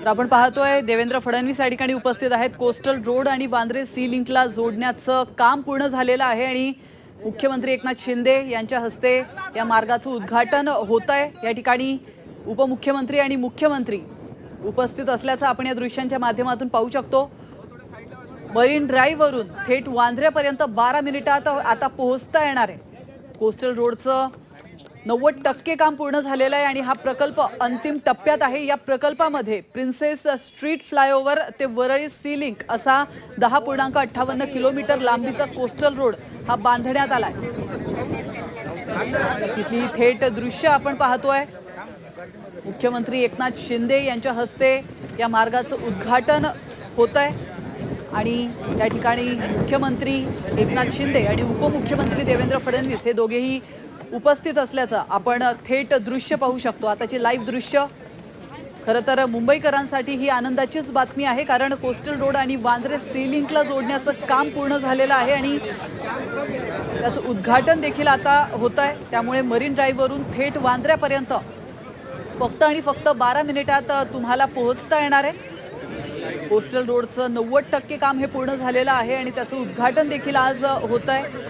तर आपण पाहतोय देवेंद्र फडणवीस या ठिकाणी उपस्थित आहेत. कोस्टल रोड आणि वांद्रे सी लिंकला जोडण्याचं काम पूर्ण झालेलं आहे आणि मुख्यमंत्री एकनाथ शिंदे यांच्या हस्ते या मार्गाचं उद्घाटन होत आहे या ठिकाणी उपमुख्यमंत्री आणि मुख्यमंत्री उपस्थित असल्याचं आपण या दृश्यांच्या माध्यमातून पाहू शकतो. मरीन ड्राईव्हवरून थेट वांद्र्यापर्यंत बारा मिनिटात आता पोहोचता येणार आहे. कोस्टल रोडचं नव्वद टक्के काम पूर्ण झालेलं आहे आणि हा प्रकल्प अंतिम टप्प्यात आहे. या प्रकल्पामध्ये प्रिन्सेस स्ट्रीट फ्लायओव्हर ते वरळी सी लिंक असा दहा पूर्णांक अठ्ठावन्न किलोमीटर लांबीचा कोस्टल रोड हा बांधण्यात आलाय. तिथली थेट दृश्य आपण पाहतोय. मुख्यमंत्री एकनाथ शिंदे यांच्या हस्ते या मार्गाचं उद्घाटन होत आहे आणि त्या ठिकाणी मुख्यमंत्री एकनाथ शिंदे आणि उपमुख्यमंत्री देवेंद्र फडणवीस हे दोघेही उपस्थित असल्याचं आपण थेट दृश्य पाहू शकतो. आताची लाईव्ह दृश्य खरं तर मुंबईकरांसाठी ही आनंदाचीच बातमी आहे कारण कोस्टल रोड आणि वांद्रे सी लिंकला जोडण्याचं काम पूर्ण झालेलं आहे आणि त्याचं उद्घाटन देखील आता होत आहे त्यामुळे मरीन ड्राईव्हवरून थेट वांद्र्यापर्यंत फक्त आणि फक्त बारा मिनिटात तुम्हाला पोहोचता येणार आहे. कोस्टल रोडचं नव्वद टक्के काम हे पूर्ण झालेलं आहे आणि त्याचं उद्घाटन देखील आज होत आहे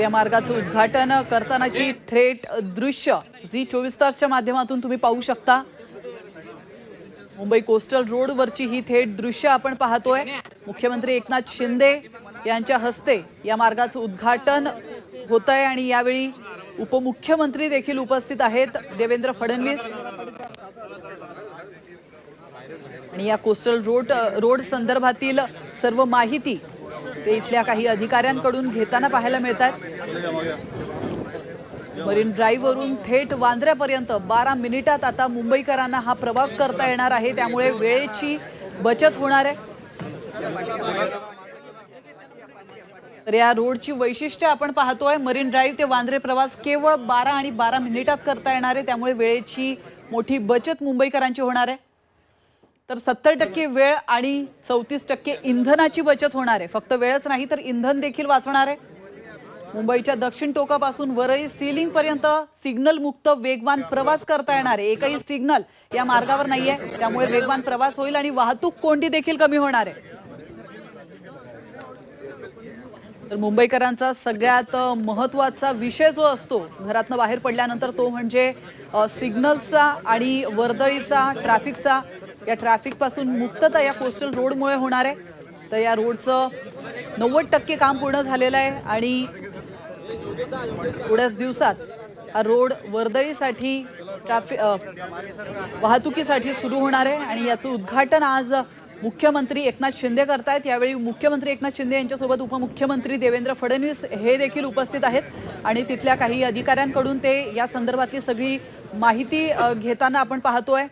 या मार्गाचं उद्घाटन करतानाची थेट दृश्य झी चोवीस तासच्या माध्यमातून तुम्ही पाहू शकता. मुंबई कोस्टल रोडवरची ही थेट दृश्य आपण पाहतोय. मुख्यमंत्री एकनाथ शिंदे यांच्या हस्ते या मार्गाचं उद्घाटन होत आहे आणि यावेळी उपमुख्यमंत्री देखील उपस्थित आहेत. देवेंद्र फडणवीस. आणि या कोस्टल रोड रोड संदर्भातील सर्व माहिती ते इथल्या काही अधिकाऱ्यांकडून घेताना पाहायला मिळतात मरीन ड्राईव्हवरून थेट वांद्र्यापर्यंत बारा मिनिटात आता मुंबईकरांना हा प्रवास करता येणार आहे. त्यामुळे वेळेची बचत होणार आहे. तर या रोडची वैशिष्ट्य आपण पाहतोय. मरीन ड्राईव्ह ते वांद्रे प्रवास केवळ बारा आणि बारा मिनिटात करता येणार आहे. त्यामुळे वेळेची मोठी बचत मुंबईकरांची होणार आहे. तर सत्तर टक्के वेळ आणि चौतीस टक्के इंधनाची बचत होणार आहे. फक्त वेळच नाही तर इंधन देखील वाचणार आहे. मुंबईच्या दक्षिण टोकापासून वरळी सीलिंग पर्यंत सिग्नल मुक्त वेगवान प्रवास करता येणार आहे. एकही सिग्नल या मार्गावर नाहीये. त्यामुळे वेगवान प्रवास होईल आणि वाहतूक कोंडी देखील कमी होणार आहे. तर मुंबईकरांचा सगळ्यात महत्त्वाचा विषय जो असतो घरातनं बाहेर पडल्यानंतर तो म्हणजे सिग्नलचा सिग्नल्सचा आणि वर्दळीचा ट्रॅफिकचा या ट्रॅफिकपासून मुक्तता या कोस्टल रोडमुळे होणार आहे. तर या रोडचं नव्वद टक्के काम पूर्ण झालेलं आहे आणि थोड्याच दिवसात हा रोड वर्दळीसाठी ट्रॅफिक वाहतुकीसाठी सुरू होणार आहे आणि याचं उद्घाटन आज मुख्यमंत्री एकनाथ शिंदे करतायत. यावेळी मुख्यमंत्री एकनाथ शिंदे यांच्यासोबत उपमुख्यमंत्री देवेंद्र फडणवीस हे देखील उपस्थित आहेत आणि तिथल्या काही अधिकाऱ्यांकडून ते या संदर्भातली सगळी माहिती घेताना आपण पाहतोय.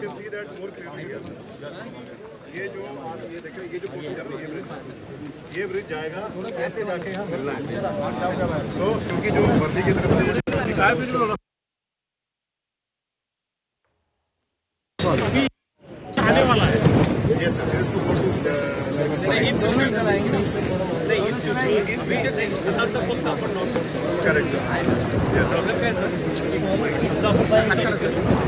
you can see that more clearly here. ये जो आप ये देखो ये जो ब्रिज ये ब्रिज जाएगा ऐसे जाके यहाँ मिलना है? सो क्योंकि जो वर्दी की तरफ़ से ब्रिज में जगह करेक्ट सर सर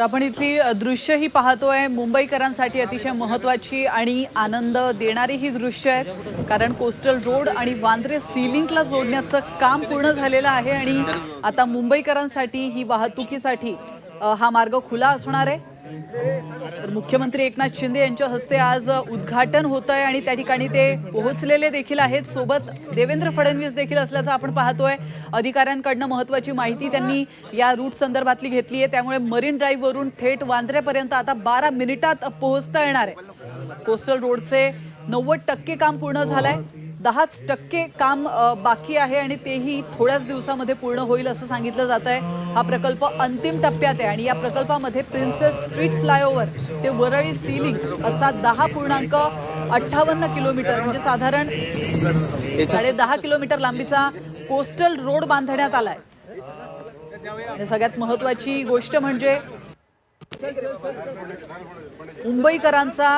आपण इथली दृश्य ही पाहतोय. मुंबईकरांसाठी अतिशय महत्वाची आणि आनंद देणारी ही दृश्य आहेत कारण कोस्टल रोड आणि वांद्रे सीलिंकला जोडण्याचं काम पूर्ण झालेलं आहे आणि आता मुंबईकरांसाठी ही वाहतुकीसाठी हा मार्ग खुला असणार आहे. तर मुख्यमंत्री एकनाथ शिंदे यांच्या हस्ते आज उद्घाटन होत आहे आणि त्या ठिकाणी ते पोहोचलेले देखील आहेत. सोबत देवेंद्र फडणवीस देखील असल्याचं आपण पाहतोय. अधिकाऱ्यांकडनं महत्वाची माहिती त्यांनी या रूट संदर्भातली घेतली आहे. त्यामुळे मरीन ड्राईव्हवरून थेट वांद्र्यापर्यंत आता बारा मिनिटात पोहोचता येणार आहे. कोस्टल रोडचे नव्वद टक्के काम पूर्ण झालंय. दहाच टक्के काम बाकी आहे आणि तेही थोड्याच दिवसामध्ये पूर्ण होईल असं सांगितलं जात आहे. हा प्रकल्प अंतिम टप्प्यात आहे आणि या प्रकल्पामध्ये प्रिन्सेस स्ट्रीट फ्लायओव्हर ते वरळी सीलिंग असा दहा पूर्णांक अठ्ठावन्न किलोमीटर म्हणजे साधारण साडे दहा किलोमीटर लांबीचा कोस्टल रोड बांधण्यात आलाय. आणि सगळ्यात महत्वाची गोष्ट म्हणजे मुंबईकरांचा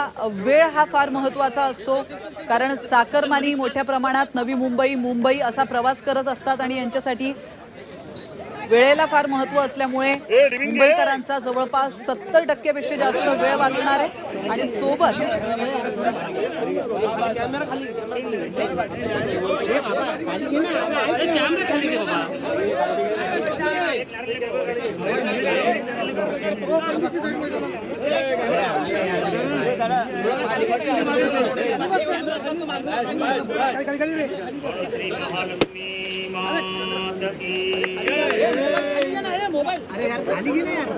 वेळ हा फार महत्त्वाचा असतो. कारण चाकरमानी मोठ्या प्रमाणात नवी मुंबई मुंबई असा प्रवास करत असतात आणि यांच्यासाठी वेळेला फार महत्त्व असल्यामुळे मुंबईकरांचा जवळपास सत्तर टक्केपेक्षा जास्त वेळ वाचणार आहे. आणि सोबत मोबाइल अरे यार खाली की नहीं यार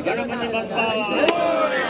गणपति बप्पा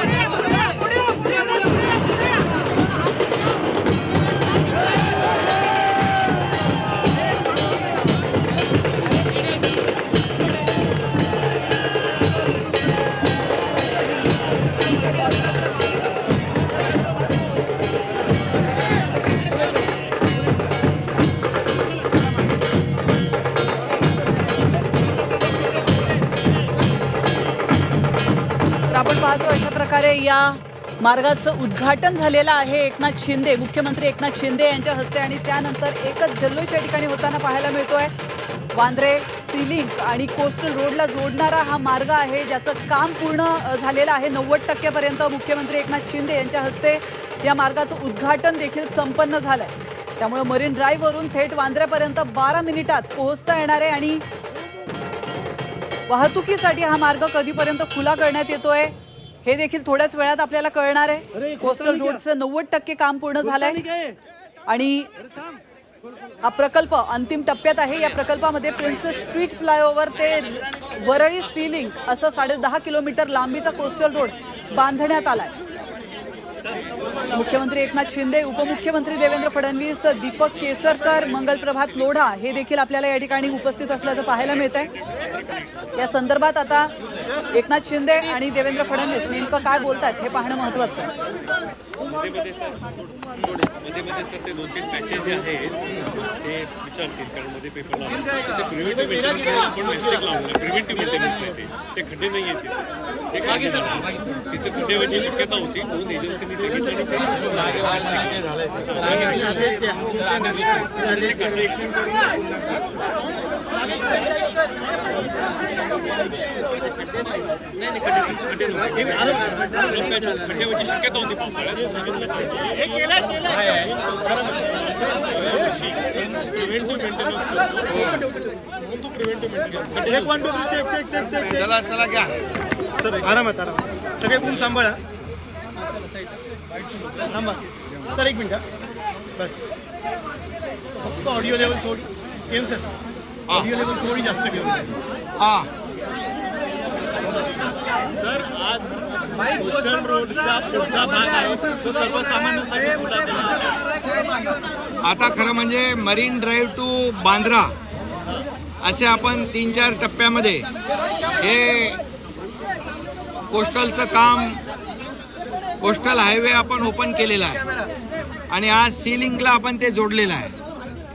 आपण पाहतो अशा प्रकारे या मार्गाचं उद्घाटन झालेलं आहे एकनाथ शिंदे मुख्यमंत्री एकनाथ शिंदे यांच्या हस्ते आणि त्यानंतर एकच जल्लोष या ठिकाणी होताना पाहायला मिळतोय. वांद्रे सिलिंक आणि कोस्टल रोडला जोडणारा हा मार्ग आहे ज्याचं काम पूर्ण झालेलं आहे. नव्वद टक्क्यापर्यंत मुख्यमंत्री एकनाथ शिंदे यांच्या हस्ते या मार्गाचं उद्घाटन देखील संपन्न झालंय. त्यामुळे मरीन ड्राईव्हवरून थेट वांद्र्यापर्यंत बारा मिनिटात पोहोचता येणार आहे आणि वाहतुकीसाठी हा मार्ग कधीपर्यंत खुला करण्यात येतोय हे देखील थोड्याच वेळात आपल्याला कळणार आहे. कोस्टल रोडचं नव्वद टक्के काम पूर्ण झालंय. आणि हा प्रकल्प अंतिम टप्प्यात आहे. या प्रकल्पामध्ये प्रिन्सेस स्ट्रीट फ्लायओव्हर ते वरळी सीलिंग असं साडे दहा किलोमीटर लांबीचा कोस्टल रोड बांधण्यात आलाय. मुख्यमंत्री एकनाथ शिंदे उपमुख्यमंत्री देवेंद्र फडणवीस दीपक केसरकर मंगलप्रभात लोढा हे देखील आपल्याला या ठिकाणी उपस्थित असल्याचं पाहायला मिळत आहे या संदर्भात आता एकनाथ शिंदे आणि देवेंद्र फडणवीस नेमकं काय बोलतात हे पाहणं महत्वाचं आहे. मध्ये सरमध्ये मध्ये सर ते दोन तीन पॅचेस जे आहेत ते विचारतील कारण मध्ये पेपरला ते प्रिव्हेंटिव्ह मेंटेनन्स आपण मिस्टेक लावलं प्रिव्हेंटिव्ह मेंटेनन्स आहे ते खड्डे नाही तिथे ते झालं तिथे खड्डे व्हायची शक्यता होती म्हणून एजन्सीनी सांगितलं आणि ते खड्ड्यावरची शक्यता होती पावसाळ्यात प्रिव्हेंटिव्ह मेंटेनन्स म्हणून प्रिव्हेंटिव्ह मेंटेनन्स एक one two check check check check चला चला घ्या सर आरामात आरामात सगळे गुण सांभाळा थांबा सर एक मिनिट बस फक्त ऑडिओ लेवल थोडी एम सर थोडी जास्त घेऊन हा. सर आज कोस्टल रोडचा पुढचा भाग आहे. तो सर्वसामान्यांसाठी खुला केला आहे. आता खरं म्हणजे मरीन ड्राईव्ह टू बांद्रा असे आपण तीन चार टप्प्यामध्ये हे कोस्टलचं काम कोस्टल हायवे आपण ओपन केलेला आहे. आणि आज सी लिंकला आपण ते जोडलेलं आहे.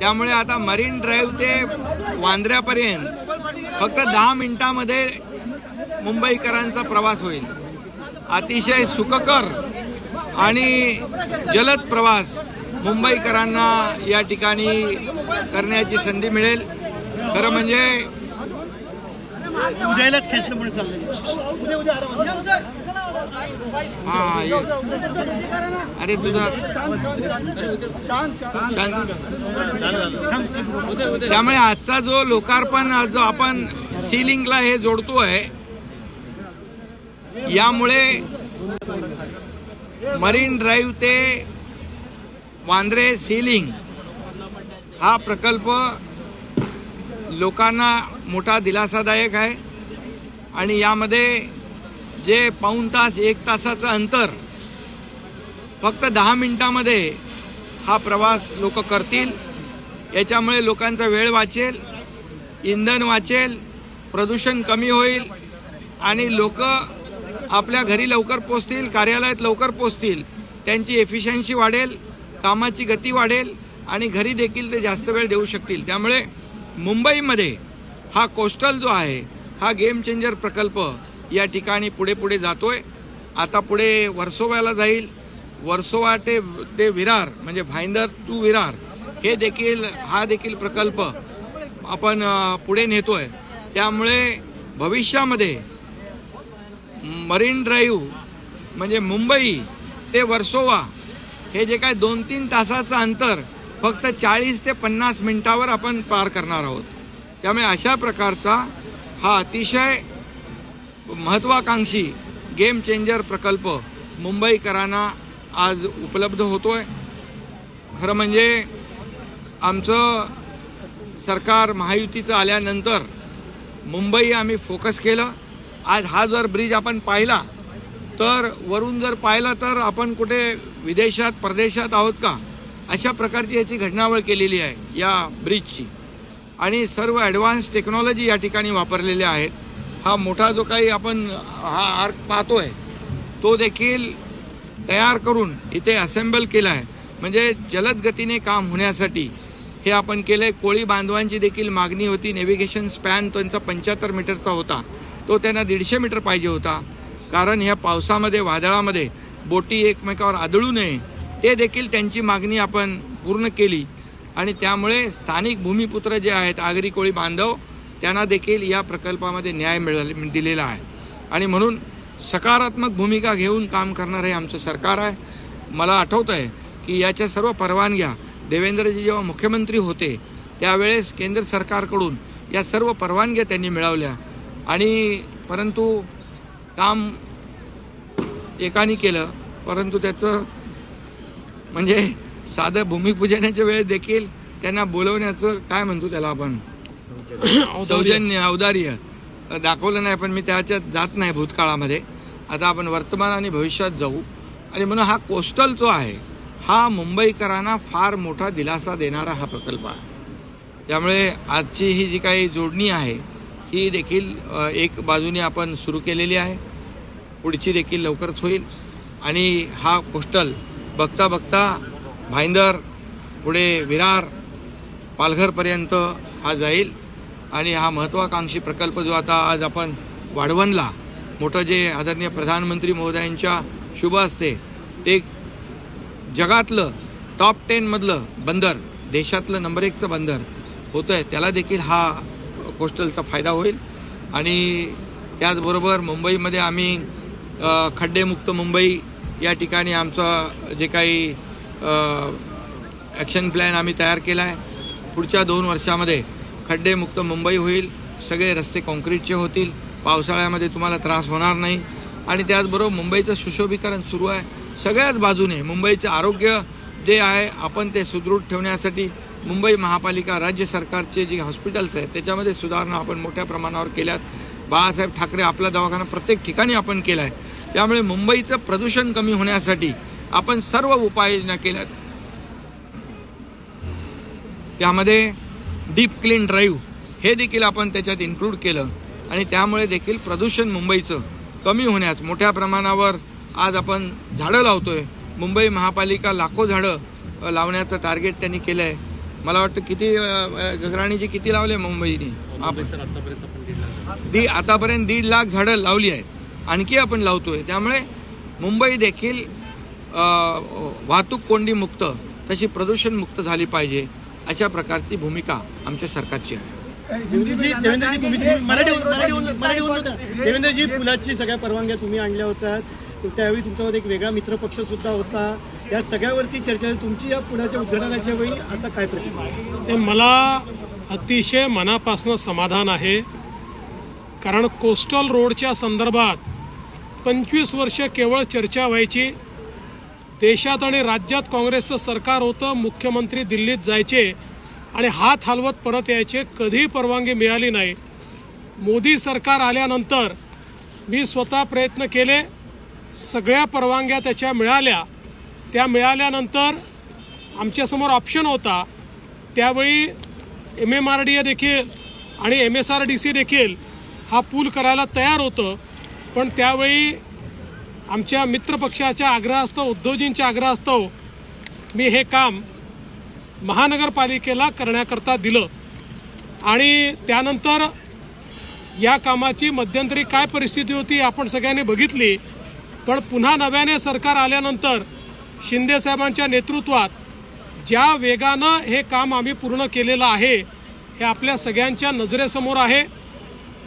त्यामुळे आता मरीन ड्राईव्ह ते वांद्र्यापर्यंत फक्त दहा मिनिटामध्ये मुंबईकरांचा प्रवास होईल. अतिशय सुखकर आणि जलद प्रवास मुंबईकरांना या ठिकाणी करण्याची संधी मिळेल. खरं म्हणजे उद्यालाच खेचलं म्हणून चाललं हा ये. अरे तुझा शांत. त्यामुळे आजचा जो लोकार्पण आज जो आपण सिलिंगला हे जोडतोय यामुळे मरीन ड्राईव्ह ते वांद्रे सिलिंग हा प्रकल्प लोकांना मोठा दिलासादायक आहे आणि यामध्ये जे पाऊण तास एक तासाचं अंतर फक्त दहा मिनिटामध्ये हा प्रवास लोक करतील. याच्यामुळे लोकांचा वेळ वाचेल इंधन वाचेल प्रदूषण कमी होईल आणि लोक आपल्या घरी लवकर पोचतील कार्यालयात लवकर पोचतील. त्यांची एफिशियन्सी वाढेल कामाची गती वाढेल आणि घरी देखील ते जास्त वेळ देऊ शकतील. त्यामुळे मुंबईमध्ये हा कोस्टल जो आहे हा गेम चेंजर प्रकल्प या ठिकाणी पुढे पुढे जातोय. आता पुढे वर्सोव्याला जाईल. वर्सोवा ते ते विरार म्हणजे भाईंदर टू विरार हे देखील हा देखील प्रकल्प आपण पुढे पुढे नेतोय. त्यामुळे भविष्यामध्ये मरीन ड्राईव्ह म्हणजे मुंबई ते वर्सोवा हे जे काय दोन तीन तासाचं अंतर फक्त चाळीस ते पन्नास मिनिटावर आपण पार करणार आहोत. त्यामुळे अशा प्रकारचा हा अतिशय महत्वाकांक्षी गेम चेंजर प्रकल्प मुंबईकरांना आज उपलब्ध होतो आहे खरं म्हणजे आमचं सरकार महायुतीचं आल्यानंतर मुंबई आम्ही फोकस केलं. आज हा जर ब्रिज आपण पाहिला तर वरून जर पाहिला तर आपण कुठे विदेशात परदेशात आहोत का? अशा प्रकारची याची घटनावळ केलेली आहे या ब्रिजची. आणि सर्व ॲडव्हान्स टेक्नॉलॉजी या ठिकाणी वापरलेल्या आहेत. हा मोठा जो काही आपण हा आर्क पाहतोय तो देखील तयार करून इथे असेंबल केला आहे म्हणजे जलद गतीने काम होण्यासाठी हे आपण केलंय. कोळी बांधवांची देखील मागणी होती. नेव्हिगेशन स्पॅन त्यांचा पंच्याहत्तर मीटरचा होता. तो त्यांना दीडशे मीटर पाहिजे होता. कारण ह्या पावसामध्ये वादळामध्ये बोटी एकमेकावर आदळू नये ते देखील त्यांची मागणी आपण पूर्ण केली. आणि त्यामुळे स्थानिक भूमिपुत्र जे आहेत आगरी कोळी बांधव त्यांना देखील या प्रकल्पामध्ये न्याय मिळाले दिलेला आहे. आणि म्हणून सकारात्मक भूमिका घेऊन काम करणारं हे आमचं सरकार आहे. मला आठवतं आहे की याच्या सर्व परवानग्या देवेंद्रजी जेव्हा मुख्यमंत्री होते त्यावेळेस केंद्र सरकारकडून या सर्व परवानग्या त्यांनी मिळवल्या. आणि परंतु काम एकाने केलं परंतु त्याचं म्हणजे साधं भूमिपूजनाच्या वेळेस देखील त्यांना बोलवण्याचं काय म्हणतो त्याला आपण? सौजन्य औदार्य दाखवलं नाही पण मी त्याच्यात जात नाही भूतकाळामध्ये. आता आपण वर्तमान आणि भविष्यात जाऊ. आणि म्हणून हा कोस्टल जो आहे हा मुंबईकरांना फार मोठा दिलासा देणारा हा प्रकल्प आहे. त्यामुळे आजची ही जी काही जोडणी आहे ही देखील एक बाजूने आपण सुरू केलेली आहे. पुढची देखील लवकरच होईल. आणि हा कोस्टल बघता बघता भाईंदर पुढे विरार पालघरपर्यंत हा जाईल. आणि हा महत्त्वाकांक्षी प्रकल्प जो आता आज आपण वाढवणला मोठं जे आदरणीय प्रधानमंत्री महोदयांच्या शुभ असते ते जगातलं टॉप टेनमधलं बंदर देशातलं नंबर एकचं बंदर होतं आहे त्याला देखील हा कोस्टलचा फायदा होईल. आणि त्याचबरोबर मुंबईमध्ये आम्ही खड्डेमुक्त मुंबई या ठिकाणी आमचा जे काही ॲक्शन प्लॅन आम्ही तयार केला आहे पुढच्या दोन वर्षामध्ये खड्डेमुक्त मुंबई होईल सगळे रस्ते कॉन्क्रीटचे होतील पावसाळ्यामध्ये तुम्हाला त्रास होणार नाही. आणि त्याचबरोबर मुंबईचं सुशोभीकरण सुरू आहे. सगळ्याच बाजूने मुंबईचं आरोग्य जे आहे आपण ते सुदृढ ठेवण्यासाठी मुंबई महापालिका राज्य सरकारचे जे हॉस्पिटल्स आहेत त्याच्यामध्ये सुधारणा आपण मोठ्या प्रमाणावर केल्यात. बाळासाहेब ठाकरे आपला दवाखाना प्रत्येक ठिकाणी आपण केला आहे त्यामुळे मुंबईचं प्रदूषण कमी होण्यासाठी आपण सर्व उपाययोजना केल्यात. त्यामध्ये डीप क्लीन ड्राईव्ह हे देखील आपण त्याच्यात इन्क्लूड केलं. आणि त्यामुळे देखील प्रदूषण मुंबईचं कमी होण्यास मोठ्या प्रमाणावर आज आपण झाडं लावतोय. मुंबई महापालिका लाखो झाडं लावण्याचं टार्गेट त्यांनी केलं आहे मला वाटतं किती गगराणीची किती लावले मुंबईने? दी आतापर्यंत दीड लाख झाडं लावली आहेत. आणखी आपण लावतोय. त्यामुळे मुंबई देखील वाहतूक कोंडी मुक्त तशी प्रदूषण मुक्त झाली पाहिजे. अशा प्रकारची भूमिका आमच्या सरकारची आहे. देवेंद्रजी पुलाची सगळ्या परवानग्या तुम्ही आणल्या होत्या त्यावेळी तुमच्यामध्ये एक वेगळा मित्रपक्ष सुद्धा होता. या सगळ्यावरती चर्चा. तुमची या पुलाच्या उद्घाटनाच्या वेळी आता काय ते मला अतिशय मनापासून समाधान आहे. कारण कोस्टल रोडच्या संदर्भात पंचवीस वर्ष केवळ चर्चा व्हायची. देशात आणि राज्यात काँग्रेसचं सरकार होतं मुख्यमंत्री दिल्लीत जायचे आणि हात हलवत परत यायचे कधीही परवानगी मिळाली नाही. मोदी सरकार आल्यानंतर मी स्वतः प्रयत्न केले सगळ्या परवानग्या त्याच्या मिळाल्या. त्या मिळाल्यानंतर आमच्यासमोर ऑप्शन होता. त्यावेळी M M R D A देखील आणि M S R D C देखील हा पूल करायला तयार होतं. पण त्यावेळी आमच्या मित्रपक्षाच्या आग्रहास्तव उद्धवजींच्या आग्रहास्तव मी हे काम महानगरपालिकेला करण्याकरता दिलं. आणि त्यानंतर या कामाची मध्यंतरी काय परिस्थिती होती आपण सगळ्यांनी बघितली. पण पुन्हा नव्याने सरकार आल्यानंतर शिंदेसाहेबांच्या नेतृत्वात ज्या वेगानं हे काम आम्ही पूर्ण केलेलं आहे हे आपल्या सगळ्यांच्या नजरेसमोर आहे.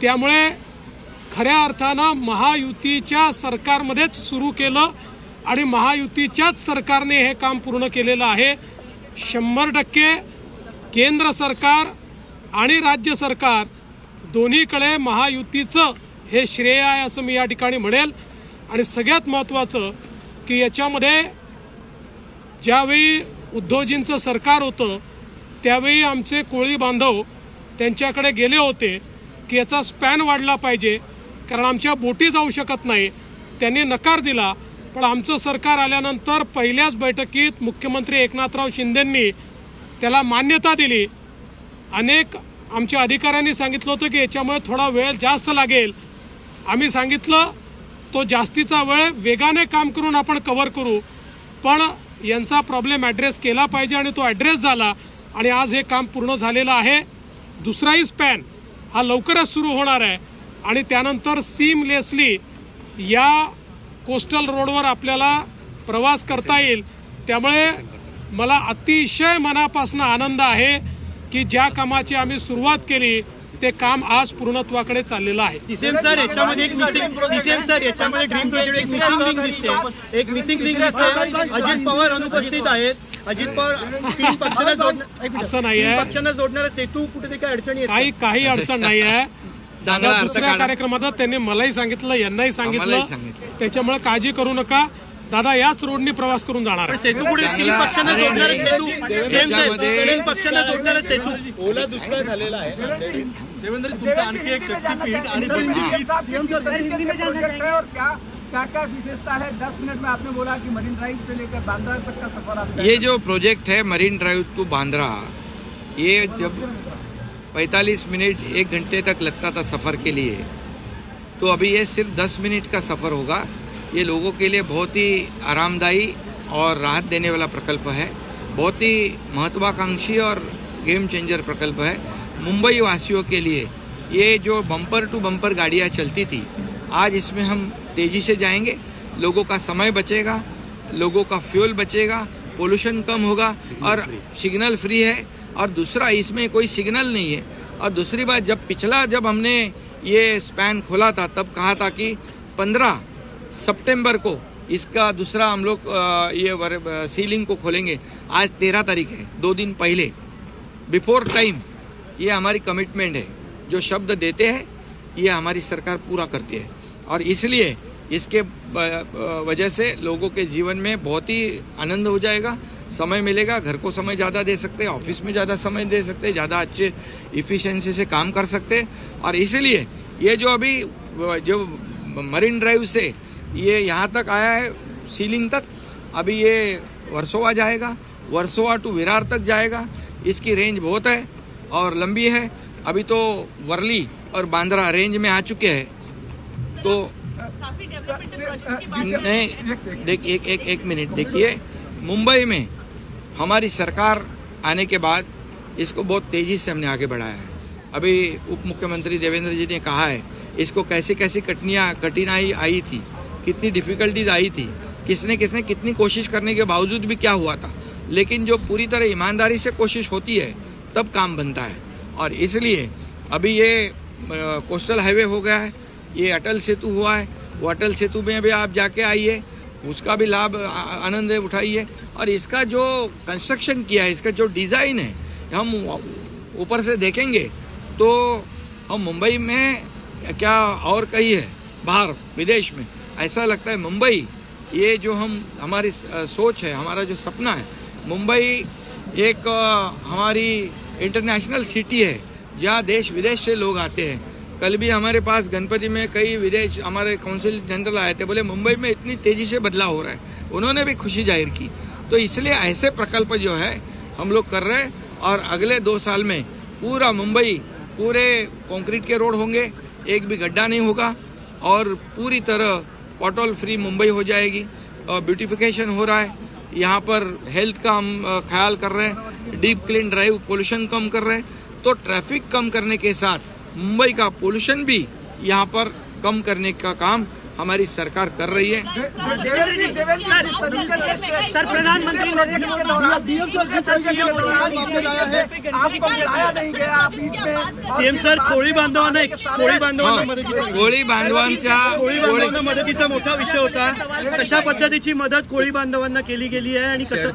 त्यामुळे खऱ्या अर्थानं महायुतीच्या सरकारमध्येच सुरू केलं आणि महायुतीच्याच सरकारने हे काम पूर्ण केलेलं आहे. शंभर टक्के केंद्र सरकार आणि राज्य सरकार दोन्हीकडे महायुतीचं हे श्रेय आहे असं मी या ठिकाणी म्हणेल. आणि सगळ्यात महत्त्वाचं की याच्यामध्ये ज्यावेळी उद्धवजींचं सरकार होतं त्यावेळी आमचे कोळी बांधव त्यांच्याकडे गेले होते की याचा स्पॅन वाढला पाहिजे. कारण आमच्या बोटी जाऊ शकत नाही. त्यांनी नकार दिला. पण आमचं सरकार आल्यानंतर पहिल्याच बैठकीत मुख्यमंत्री एकनाथराव शिंदेंनी त्याला मान्यता दिली. अनेक आमच्या अधिकाऱ्यांनी सांगितलं होतं की याच्यामुळे थोडा वेळ जास्त लागेल. आम्ही सांगितलं तो जास्तीचा वेळ वेगाने काम करून आपण कव्हर करू. पण यांचा प्रॉब्लेम ॲड्रेस केला पाहिजे आणि तो ॲड्रेस झाला. आणि आज हे काम पूर्ण झालेलं आहे. दुसराही स्पॅन हा लवकरच सुरू होणार आहे. आणि त्यानंतर सीमलेसली या कोस्टल रोडवर आपल्याला प्रवास करता येईल. त्यामुळे मला अतिशय मनापासून आनंद आहे की ज्या कामाची आम्ही सुरुवात केली ते काम आज पूर्णत्वाकडे चाललेलं आहे. डीसीएम सर याच्यामध्ये एक मिसिंग डीसीएम सर याच्यामध्ये ड्रीम प्रोजेक्ट एक मिसिंग लिंक अजित पवार अनुपस्थित आहेत. अजित पवार. असं नाही आहे. तीन पक्षांना जोडणारा सेतू कुठे ते काही अडचणी येतात. काही काही अडचण नाही आहे चांगला आता अर्थ दुसऱ्या काढा. कार्यक्रमात त्यांनी मलाही सांगितलं यांनाही सांगितलं आम्हालाही सांगितलं. त्याच्यामुळे काळजी करू नका दादा याच रोडनी प्रवास करून जाणार पण आहे सेतू पुढे तीन चांगला- पक्षांना अरे, जोडणारा अरे, सेतू त्याच्यामध्ये- सेम तीन पक्षांना जोडणारा सेतू ओला दुष्काळ झालेला आहे देवेंद्र तुमचा आणखी एक शक्तीपीठ आणि हिंदी में प्रोजेक्ट है और क्या क्या क्या विशेषता है दस मिनट में आपने बोला कि मरीन ड्राइव से लेकर बांद्रा तक का सफर आप ये जो प्रोजेक्ट है मरीन ड्राइव टू बांद्रा ये जब 45 मिनट एक घंटे तक लगता था सफ़र के लिए। तो अभी ये सिर्फ़ 10 मिनट का सफ़र होगा। ये लोगों के लिए बहुत ही आरामदायी और राहत देने वाला प्रकल्प है। बहुत ही महत्वाकांक्षी और गेम चेंजर प्रकल्प है। मुंबई वासियों के लिए ये जो बम्पर टू बम्पर गाड़ियाँ चलती थी, आज इसमें हम तेज़ी से जाएँगे। लोगों का समय बचेगा, लोगों का फ्यूल बचेगा पोल्यूशन कम होगा और सिग्नल फ्री है। और दूसरा, इसमें कोई सिग्नल नहीं है। और दूसरी बात, जब पिछला, जब हमने ये स्पैन खोला था, तब कहा था कि 15 सितंबर को इसका दूसरा हम लोग ये सीलिंग को खोलेंगे। आज तेरह तारीख है, दो दिन पहले। बिफोर टाइम ये हमारी कमिटमेंट है। जो शब्द देते हैं, ये हमारी सरकार पूरा करती है। और इसलिए इसके वजह से लोगों के जीवन में बहुत ही आनंद हो जाएगा। समय मिलेगा घर को समय ज़्यादा दे सकते हैं ऑफ़िस में ज़्यादा समय दे सकते हैं ज़्यादा अच्छे इफ़िशेंसी से काम कर सकते। हैं और इसीलिए ये जो अभी जो मरीन ड्राइव से ये यहाँ तक आया है सीलिंग तक अभी ये वर्सोवा जाएगा। वर्सोवा टू विरार तक जाएगा। इसकी रेंज बहुत है और लंबी है। अभी तो वर्ली और बांद्रा रेंज में आ चुके हैं। तो नहीं देख एक एक एक मिनट देखिए। मुंबई में हमारी सरकार आने के बाद इसको बहुत तेज़ी से हमने आगे बढ़ाया है। अभी उप मुख्यमंत्री देवेंद्र जी ने कहा है, इसको कैसी कैसी कठिनियाँ, कठिनाई आई थी, कितनी डिफिकल्टीज आई थी, किसने किसने कितनी कोशिश करने के बावजूद भी क्या हुआ था। लेकिन जो पूरी तरह ईमानदारी से कोशिश होती है, तब काम बनता है। और इसलिए अभी ये कोस्टल हाईवे हो गया है, ये अटल सेतु हुआ है, वो अटल सेतु में भी आप जाके आइए उसका भी लाभ आनंद उठाइए और इसका जो कंस्ट्रक्शन किया है, इसका जो डिज़ाइन है, हम ऊपर से देखेंगे तो हम मुंबई में क्या और कहीं है? बाहर, विदेश में। ऐसा लगता है मुंबई, ये जो हम, हमारी सोच है, हमारा जो सपना है, मुंबई एक हमारी इंटरनेशनल सिटी है, जहाँ देश विदेश से लोग आते हैं। कल भी हमारे पास गणपति में कई विदेश हमारे काउंसिल जनरल आए थे, बोले, मुंबई में इतनी तेज़ी से बदलाव हो रहा है। उन्होंने भी खुशी ज़ाहिर की। तो इसलिए ऐसे प्रकल्प जो है, हम लोग कर रहे हैं और अगले दो साल में पूरा मुंबई, पूरे कंक्रीट के रोड होंगे, एक भी गड्ढा नहीं होगा और पूरी तरह पॉटोल फ्री मुंबई हो जाएगी और ब्यूटिफिकेशन हो रहा है। यहाँ पर हेल्थ का हम ख्याल कर रहे हैं, डीप क्लीन ड्राइव, पोल्यूशन कम कर रहे हैं। तो ट्रैफ़िक कम करने के साथ मुंबई का पोल्यूशन भी यहाँ पर कम करने का काम हमारी सरकार कर रही है। सर प्रधानमंत्री सीएम सर कोळी बांधवांना कोळी बांधवांना मदतीचा कोळी बांधवांच्या कोळी बांधवांना मदतीचा मोठा विषय होता कशा पद्धतीची मदत कोळी बांधवांना केली गेली आहे आणि कसं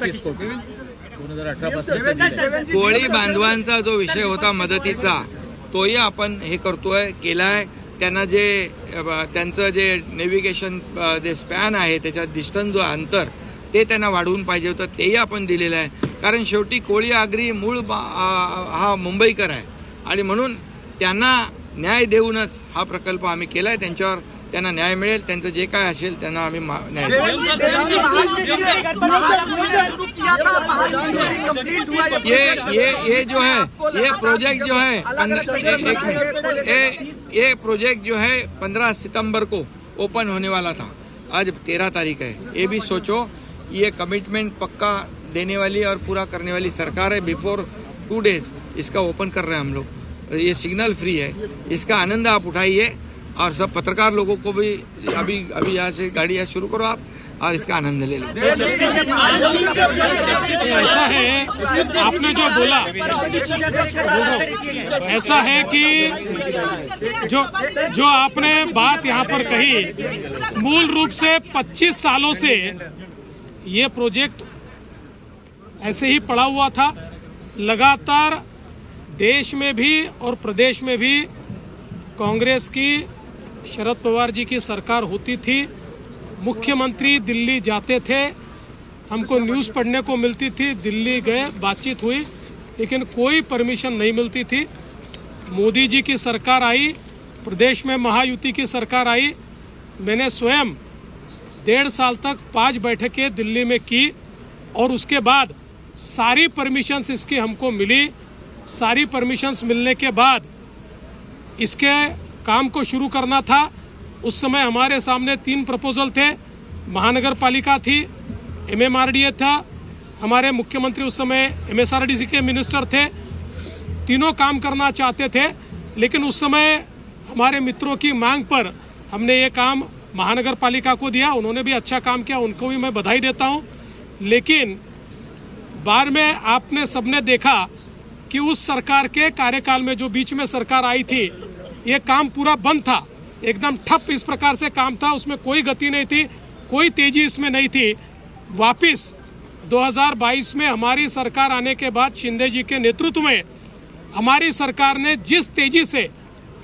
कोळी बांधवांचा जो विषय होता मदतीचा तोही आपण हे करतोय केलाय. त्यांना जे त्यांचं जे नेव्हिगेशन जे स्पॅन आहे त्याच्यात डिस्टन्स जो अंतर ते त्यांना वाढवून पाहिजे होतं तेही आपण दिलेलं आहे. कारण शेवटी कोळी आगरी मूळ बा- हा मुंबईकर आहे. आणि म्हणून त्यांना न्याय देऊनच हा प्रकल्प आम्ही केला आहे त्यांच्यावर त्यांना न्याय मिळेल त्यांचं जे काय असेल त्यांना आम्ही न्याय ये ये ये जो है ये प्रोजेक्ट जो है पंद्रह- एक एक मिनट। ये ये प्रोजेक्ट जो है पंद्रह सितंबर को ओपन होने वाला था। आज तेरह तारीख है। ये भी सोचो ये कमिटमेंट पक्का देने वाली और पूरा करने वाली सरकार है बिफोर टू डेज़ इसका ओपन कर रहे हैं हम लोग। ये सिग्नल फ्री है। इसका आनंद आप उठाइए। और सब पत्रकार लोगों को भी अभी अभी यहाँ से गाड़ी यहाँ शुरू करो आप और इसका आनंद ले लो। ऐसा है आपने जो बोला ऐसा है कि जो जो आपने बात यहाँ पर कही मूल रूप से 25 सालों से ये प्रोजेक्ट ऐसे ही पड़ा हुआ था। लगातार देश में भी और प्रदेश में भी कांग्रेस की शरद पवार जी की सरकार होती थी, मुख्यमंत्री दिल्ली जाते थे, हमको न्यूज़ पढ़ने को मिलती थी, दिल्ली गए, बातचीत हुई, लेकिन कोई परमिशन नहीं मिलती थी। मोदी जी की सरकार आई, प्रदेश में महायुति की सरकार आई, मैंने स्वयं डेढ़ साल तक पाँच बैठकें दिल्ली में की, और उसके बाद सारी परमिशंस इसकी हमको मिली। सारी परमिशंस मिलने के बाद इसके काम को शुरू करना था। उस समय हमारे सामने तीन प्रपोजल थे। महानगर पालिका थी एमएमआरडीए था, हमारे मुख्यमंत्री उस समय एमएसआरडीसी के मिनिस्टर थे। तीनों काम करना चाहते थे, लेकिन उस समय हमारे मित्रों की मांग पर हमने ये काम महानगर पालिका को दिया। उन्होंने भी अच्छा काम किया, उनको भी मैं बधाई देता हूँ। लेकिन बाद में आपने सबने देखा कि उस सरकार के कार्यकाल में जो बीच में सरकार आई थी ये काम पूरा बंद था। एकदम ठप इस प्रकार से काम था, उसमें कोई गति नहीं थी, कोई तेज़ी इसमें नहीं थी। वापिस 2022 में हमारी सरकार आने के बाद शिंदे जी के नेतृत्व में हमारी सरकार ने जिस तेज़ी से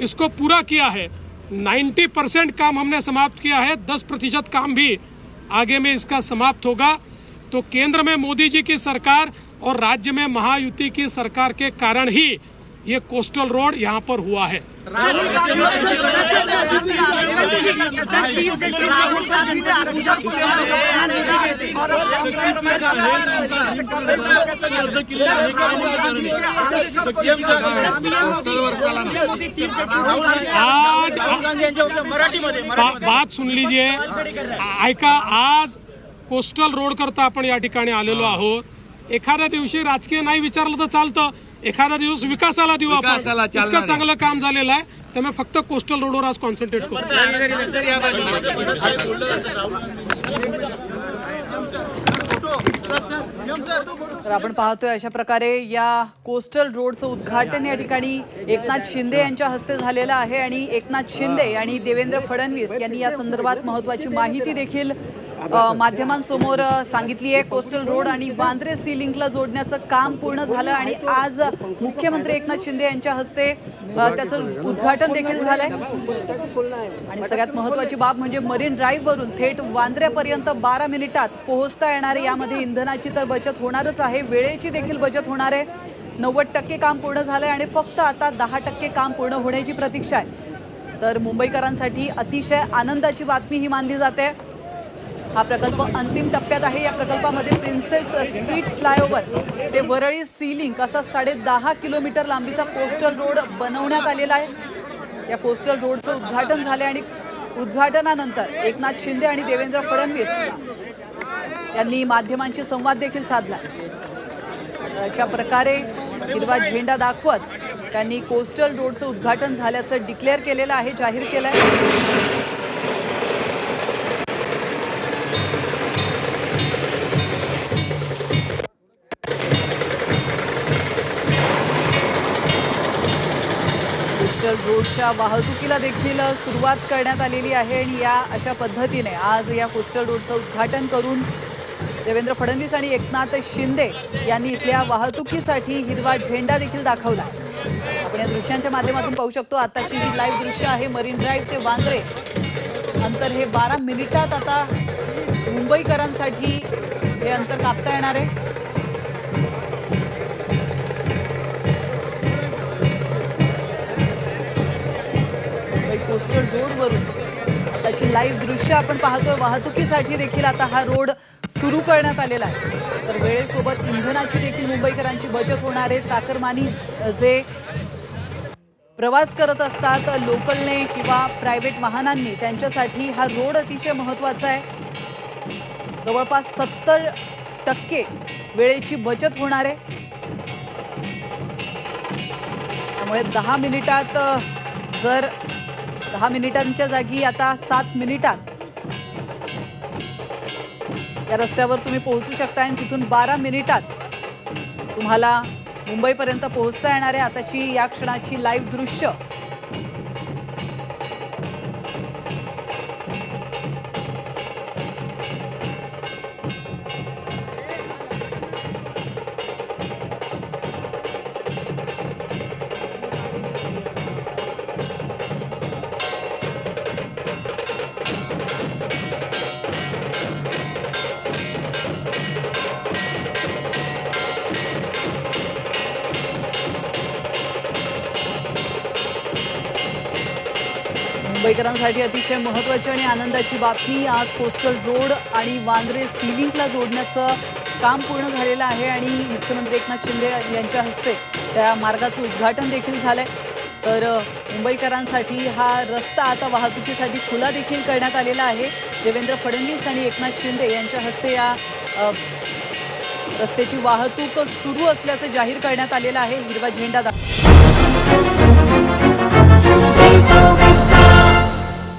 इसको पूरा किया है 90 परसेंट काम हमने समाप्त किया है 10 प्रतिशत काम भी आगे में इसका समाप्त होगा। तो केंद्र में मोदी जी की सरकार और राज्य में महायुति की सरकार के कारण ही ये कोस्टल रोड यहाँ पर हुआ है। आज बात सुन लीजिए। ऐका आज कोस्टल रोड करता आपण या ठिकाणी आलेलो आहोत. एखाद्या दिवशी राजकीय नाही विचारलं तर चालतं. एखादा दिवस विकासाला देऊ आपण विकासाला इतकं. चांगलं काम झालेलं आहे त्यामुळे फक्त कोस्टल रोडवर आज कॉन्सन्ट्रेट करतो तर आपण पाहतोय अशा प्रकारे या कोस्टल रोडचं उद्घाटन या ठिकाणी एकनाथ शिंदे यांच्या हस्ते झालेलं आहे आणि एकनाथ शिंदे आणि देवेंद्र फडणवीस यांनी या संदर्भात महत्वाची माहिती देखील माध्यमांसमोर सांगितली आहे कोस्टल रोड आणि वांद्रे सी लिंकला जोडण्याचं काम पूर्ण झालं आणि आज मुख्यमंत्री एकनाथ शिंदे यांच्या हस्ते त्याचं उद्घाटन देखील झालंय. आणि सगळ्यात महत्वाची बाब म्हणजे मरीन ड्राईव्ह वरून थेट वांद्र्यापर्यंत बारा मिनिटात पोहोचता येणार आहे. यामध्ये इंधनाची तर बचत होणारच आहे वेळेची देखील बचत होणार आहे. नव्वद टक्के काम पूर्ण झालंय आणि फक्त आता दहा टक्के काम पूर्ण होण्याची प्रतीक्षा आहे. तर मुंबईकरांसाठी अतिशय आनंदाची बातमी ही मानली जाते. हा प्रकल्प अंतिम टप्प्यात आहे. या प्रकल्पामध्ये प्रिन्सेस स्ट्रीट फ्लायओव्हर ते वरळी सी लिंक असा साडे दहा किलोमीटर लांबीचा कोस्टल रोड बनवण्यात आलेला आहे. या कोस्टल रोडचं उद्घाटन झाले आणि उद्घाटनानंतर एकनाथ शिंदे आणि देवेंद्र फडणवीस यांनी माध्यमांशी संवाद देखील साधला. अशा प्रकारे हिरवा झेंडा दाखवत त्यांनी कोस्टल रोडचं उद्घाटन झाल्याचं डिक्लेअर केलेलं आहे जाहीर केलं आहे रोडच्या वाहतुकीला देखील सुरुवात करण्यात आलेली आहे आणि या अशा पद्धतीने आज या कोस्टल रोडचं उद्घाटन करून देवेंद्र फडणवीस आणि एकनाथ शिंदे यांनी इथल्या वाहतुकीसाठी हिरवा झेंडा देखील दाखवला आपण या दृश्यांच्या माध्यमातून पाहू शकतो आताची ही लाईव्ह दृश्य आहे मरीन ड्राईव्ह ते वांद्रे. अंतर हे बारा मिनिटात आता मुंबईकरांसाठी हे अंतर कापता येणार आहे. कोस्टल रोडवरून त्याची लाईव्ह दृश्य आपण पाहतोय. वाहतुकीसाठी देखील आता हा रोड सुरू करण्यात आलेला आहे. तर वेळेसोबत इंधनाची देखील मुंबईकरांची बचत होणार आहे. चाकरमानी जे प्रवास करत असतात लोकलने किंवा प्रायव्हेट वाहनांनी त्यांच्यासाठी हा रोड अतिशय महत्त्वाचा आहे. जवळपास सत्तर टक्के वेळेची बचत होणार आहे. त्यामुळे दहा मिनिटात जर दहा मिनिटांच्या जागी आता सात मिनिटात या रस्त्यावर तुम्ही पोहोचू शकता आणि तिथून बारा मिनिटात तुम्हाला मुंबईपर्यंत पोहोचता येणार आहे. आताची या क्षणाची लाईव्ह दृश्य. मुंबईकरांसाठी अतिशय महत्त्वाची आणि आनंदाची बातमी. आज कोस्टल रोड आणि वांद्रे सी लिंकला जोडण्याचं काम पूर्ण झालेलं आहे आणि मुख्यमंत्री एकनाथ शिंदे यांच्या हस्ते त्या मार्गाचं उद्घाटन देखील झालंय. तर मुंबईकरांसाठी हा रस्ता आता वाहतुकीसाठी खुला देखील करण्यात आलेला आहे. देवेंद्र फडणवीस आणि एकनाथ शिंदे यांच्या हस्ते या रस्त्याची वाहतूक सुरू असल्याचं जाहीर करण्यात आलेलं आहे. हिरवा झेंडा दाखव